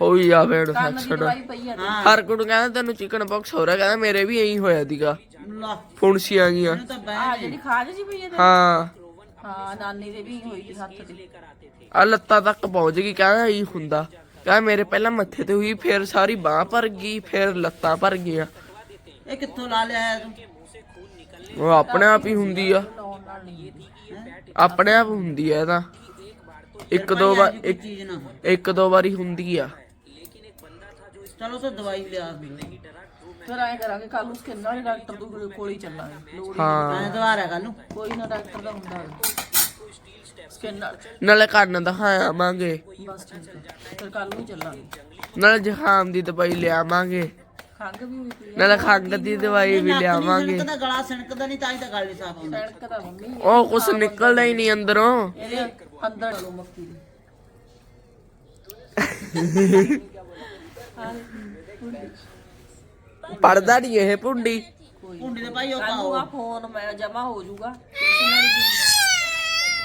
S2: ਹੋਈ ਜਾਵੇ ਹੁਣ
S1: ਕੰਨ ਦੀ
S2: ਫੈਕਸ਼ਨ
S1: ਦਵਾਈ ਪਈ ਆ
S2: ਹਰ ਕੋਈ ਕਹਿੰਦਾ ਤੈਨੂੰ ਚਿਕਨ ਬਾਕਸ ਹੋ ਰਿਹਾ ਕਹਿੰਦਾ ਮੇਰੇ ਵੀ ਐਂ ਹੋਇਆ ਸੀਗਾ
S3: ਲਾ।
S2: ਫੁੰਸੀ ਆ ਗਈਆਂ।
S3: ਮੈਨੂੰ ਤਾਂ ਬੈ
S1: ਆ ਜਿਹੜੀ ਖਾਜ ਜੀ ਪਈ ਆ ਤੇਰੀ?
S2: ਹਾਂ।
S1: ਹਾਂ ਨਾਨੀ ਦੇ ਵੀ ਹੋਈ ਸੀ ਹੱਥ ਤੇ।
S2: ਆ ਲੱਤਾਂ ਤੱਕ ਪਹੁੰਚ ਗਈ ਕਹਿੰਦਾ ਇਹ ਹੁੰਦਾ। ਕਹਿੰਦਾ ਮੇਰੇ ਪਹਿਲਾਂ ਮੱਥੇ ਤੇ ਹੋਈ ਫਿਰ ਸਾਰੀ ਬਾਹ ਭਰ ਗਈ ਫਿਰ ਲੱਤਾਂ ਭਰ ਗਈਆਂ।
S3: ਇਹ ਕਿੱਥੋਂ ਲਾ ਲਿਆ ਤੂੰ?
S2: ਉਹ ਆਪਣੇ ਆਪ ਹੀ ਹੁੰਦੀ ਆ। ਆਪਣੇ ਆਪ ਹੁੰਦੀ ਆ ਇਹ ਤਾਂ। ਇੱਕ ਦੋ ਵਾਰ ਇੱਕ ਇੱਕ ਦੋ ਵਾਰੀ ਹੁੰਦੀ ਆ।
S3: ਚਲੋ ਤਾਂ ਦਵਾਈ ਲਿਆ ਫਿਰ
S1: ਫਿਰ ਐਂ ਕਰਾਂਗੇ ਕੱਲ ਨੂੰ ਸਕਿਨ ਵਾਲੇ ਡਾਕਟਰ ਤੋਂ ਕੋਲ ਹੀ ਚੱਲਾਂਗੇ। ਲੋੜ ਹੀ
S3: ਮੈਂ ਦੁਬਾਰਾ ਕੱਲ ਨੂੰ।
S1: ਕੋਈ ਨਾ ਡਾਕਟਰ ਦਾ ਹੁੰਦਾ ਸਕਿਨ ਨਾਲ
S2: ਕੰਨ ਦਿਖਾਵਾਂਗੇ।
S1: ਬਸ ਠੀਕ ਹੈ ਫਿਰ ਕੱਲ ਨੂੰ ਹੀ ਚੱਲਾਂਗੇ।
S2: ਨਾਲੇ ਜ਼ੁਕਾਮ ਦੀ ਦਵਾਈ ਲਿਆਵਾਂਗੇ।
S1: ਖੰਗ ਵੀ ਹੋਈ ਪਈ
S2: ਨਾਲੇ ਖੰਗ ਦੀ ਦਵਾਈ ਵੀ ਲਿਆਵਾਂਗੇ।
S3: ਸਣਕਦਾ ਗਲਾ ਸਣਕਦਾ ਨਹੀਂ ਤਾਂ ਹੀ ਤਾਂ ਗੱਲ ਨਹੀਂ ਸਾਫ਼ ਹੁੰਦੀ।
S1: ਸੜਕ ਮੰਮੀ
S2: ਉਹ ਕੁਛ ਨਿਕਲਦਾ ਹੀ ਨਹੀਂ ਅੰਦਰੋਂ।
S1: ਇਹਦੇ ਅੰਦਰ ਲੋ ਮੱਕੀ ਦੀ।
S2: ਪੜਦਾ ਨਹੀਂ ਇਹ ਭੁੰਡੀ।
S3: ਭੁੰਡੀ ਦੇ ਭਾਈ ਉਹ
S1: ਨੂੰ ਆ ਫੋਨ ਮੈਂ ਜਮਾ ਹੋ ਜਾਊਗਾ।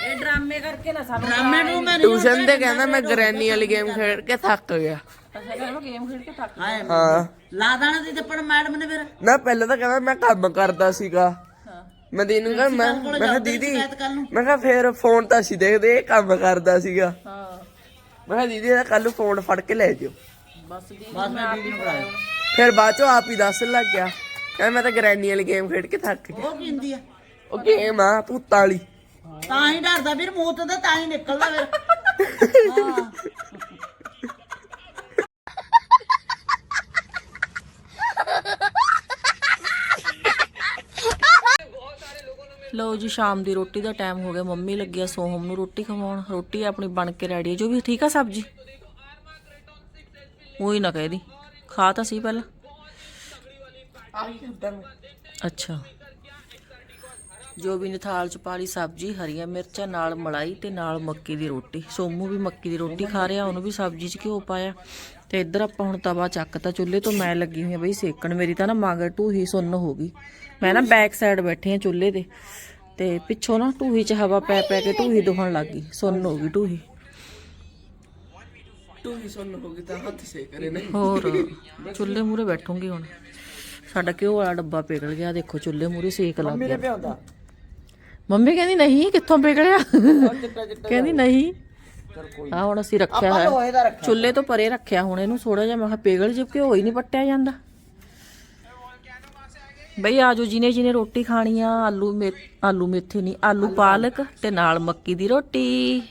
S1: ਇਹ ਡਰਾਮੇ ਕਰਕੇ ਨਾ ਸਾਨੂੰ
S3: ਡਰਾਮੇ ਨੂੰ ਮੈਂ
S2: ਟਿਊਸ਼ਨ ਤੇ ਕਹਿੰਦਾ ਮੈਂ ਗ੍ਰੈਨੀ ਵਾਲੀ ਗੇਮ ਖੇਡ ਕੇ ਥੱਕ ਗਿਆ।
S1: ਅੱਛਾ ਕਹਿੰਦਾ ਗੇਮ ਖੇਡ ਕੇ ਥੱਕ
S3: ਹਾਏ
S2: ਹਾਂ।
S3: ਲਾ ਦਾਣਾ ਦੀ ਥੱਪੜ ਮੈਡਮ ਨੇ ਫਿਰ।
S2: ਨਾ ਪਹਿਲਾਂ ਤਾਂ ਕਹਿੰਦਾ ਮੈਂ ਕੰਮ ਕਰਦਾ ਸੀਗਾ।
S1: ਹਾਂ।
S2: ਮੈਂ ਦੀਨ ਨੂੰ ਕਿਹਾ ਮੈਂ ਮੈਂ ਕਿਹਾ ਦੀਦੀ
S3: ਸ਼ਿਕਾਇਤ ਕੱਲ ਨੂੰ?
S2: ਮੈਂ ਕਿਹਾ ਫੇਰ ਫੋਨ ਤਾਂ ਅਸੀਂ ਦੇਖਦੇ ਇਹ ਕੰਮ ਕਰਦਾ ਸੀਗਾ।
S1: ਹਾਂ।
S2: ਮੈਂ ਕਿਹਾ ਦੀਦੀ ਇਹਦਾ ਕੱਲ ਨੂੰ ਫੋਨ ਫੜ ਕੇ ਲੈ ਜਿਓ
S1: ਬਸ ਦੀ
S3: ਬਾਅਦ ਮੈਂ ਵੀਡੀਓ ਬਣਾਇਆ
S2: ਫਿਰ ਬਾਅਦ ਚੋਂ ਆਪ ਹੀ ਦੱਸਣ ਲੱਗ ਗਿਆ। ਕਹਿੰਦਾ ਮੈਂ ਤਾਂ ਗ੍ਰੈਂਡੀ ਵਾਲੀ ਗੇਮ ਖੇਡ ਕੇ ਥੱਕ ਗਿਆ।
S3: ਉਹ ਆ?
S2: ਗੇਮ ਆ ਭੂਤਾਂ ਵਾਲੀ।
S3: ਤਾਂ ਹੀ ਡਰਦਾ ਵੀਰ ਮੂੰਹ ਤੋਂ ਤਾਂ ਤਾਂ ਹੀ ਨਿਕਲਦਾ ਫਿਰ। [LAUGHS] ਹਾਂ।
S1: ਲਓ ਜੀ ਸ਼ਾਮ ਦੀ ਰੋਟੀ ਦਾ ਟਾਈਮ ਹੋ ਗਿਆ। ਮੰਮੀ ਲੱਗਿਆ ਸੋਹਮ ਨੂੰ ਰੋਟੀ ਖਵਾਉਣ। ਰੋਟੀ ਆਪਣੀ ਬਣ ਕੇ ਰੈਡੀ ਹੈ ਜੋ ਵੀ ਠੀਕ ਆ ਸਬਜੀ? ਉਹੀ ਨਾ ਕਹਿ ਦੀ। ਖਾ ਤਾਂ ਸੀ ਪਹਿਲਾਂ। ਅੱਛਾ। ਜੋ ਵੀ ਨੇ ਥਾਲ ਚ ਪਾ ਲਈ ਸਬਜੀ ਹਰੀਆਂ ਮਿਰਚਾਂ ਨਾਲ ਮਲਾਈ ਤੇ ਨਾਲ ਮੱਕੀ ਦੀ ਰੋਟੀ। ਸੋਮੂ ਵੀ ਮੱਕੀ ਦੀ ਰੋਟੀ ਖਾ ਰਿਹਾ ਉਹਨੂੰ ਵੀ ਸਬਜੀ ਚ ਘਿਓ ਪਾਇਆ। ਤੇ ਇੱਧਰ ਆਪਾਂ ਹੁਣ ਤਵਾ ਚੱਕਤਾ ਚੁੱਲ੍ਹੇ ਤੋਂ ਮੈਂ ਲੱਗੀ ਹੋਈ ਆ ਬਈ ਸੇਕਣ ਮੇਰੀ ਤਾਂ ਨਾ ਮਗਰ ਢੂਹੀ ਸੁੰਨ ਹੋ ਗਈ। ਮੈਂ ਨਾ ਬੈਕ ਸਾਈਡ ਬੈਠੀ ਆ ਚੁੱਲ੍ਹੇ ਦੇ ਤੇ ਪਿੱਛੋਂ ਨਾ ਢੂਹੀ ਚ ਹਵਾ ਪੈ ਪੈ ਕੇ ਢੂਹੀ ਦੁਖਣ ਲੱਗ ਗਈ ਸੁੰਨ ਹੋ ਗਈ ਢੂਹੀ।
S2: ਤੂੰ ਹੀ ਸੁਣ ਹੋਗੀ ਤਾਂ ਹੱਥ ਸੇ ਕਰੇ ਨਹੀਂ
S1: ਹੋਰ ਚੁੱਲ੍ਹੇ ਮੂਰੇ ਬੈਠੂੰਗੀ ਹੁਣ। ਸਾਡਾ ਘਿਓ ਵਾਲਾ ਡੱਬਾ ਪਿਘਲ ਗਿਆ ਦੇਖੋ ਚੁੱਲ੍ਹੇ ਮੂਰੇ ਸੇਕ ਲੱਗ ਗਿਆ।
S2: ਪਿਆਉਂਦਾ
S1: ਮੰਮੀ ਕਹਿੰਦੀ ਨਹੀਂ ਕਿੱਥੋਂ ਪਿਘਲਿਆ ਕਹਿੰਦੀ ਨਹੀਂ। ਆ ਹੁਣ ਅਸੀਂ ਰੱਖਿਆ ਹੈ
S3: ਲੋਹੇ ਦਾ ਰੱਖਿਆ
S1: ਚੁੱਲ੍ਹੇ ਤੋਂ ਪਰੇ ਰੱਖਿਆ ਹੁਣ ਇਹਨੂੰ ਥੋੜਾ ਜਿਹਾ ਮੈਂ ਕਿਹਾ ਪਿਘਲ ਜੇ ਘਿਓ ਹੀ ਨਹੀਂ ਪੱਟਿਆ ਜਾਂਦਾ। ਬਈ ਆਜੋ ਜਿਹਨੇ ਜਿਹਨੇ ਰੋਟੀ ਖਾਣੀ ਆ ਆਲੂ ਮੇ ਆਲੂ ਮੇਥੇ ਨਹੀਂ ਆਲੂ ਪਾਲਕ ਤੇ ਨਾਲ ਮੱਕੀ ਦੀ ਰੋਟੀ।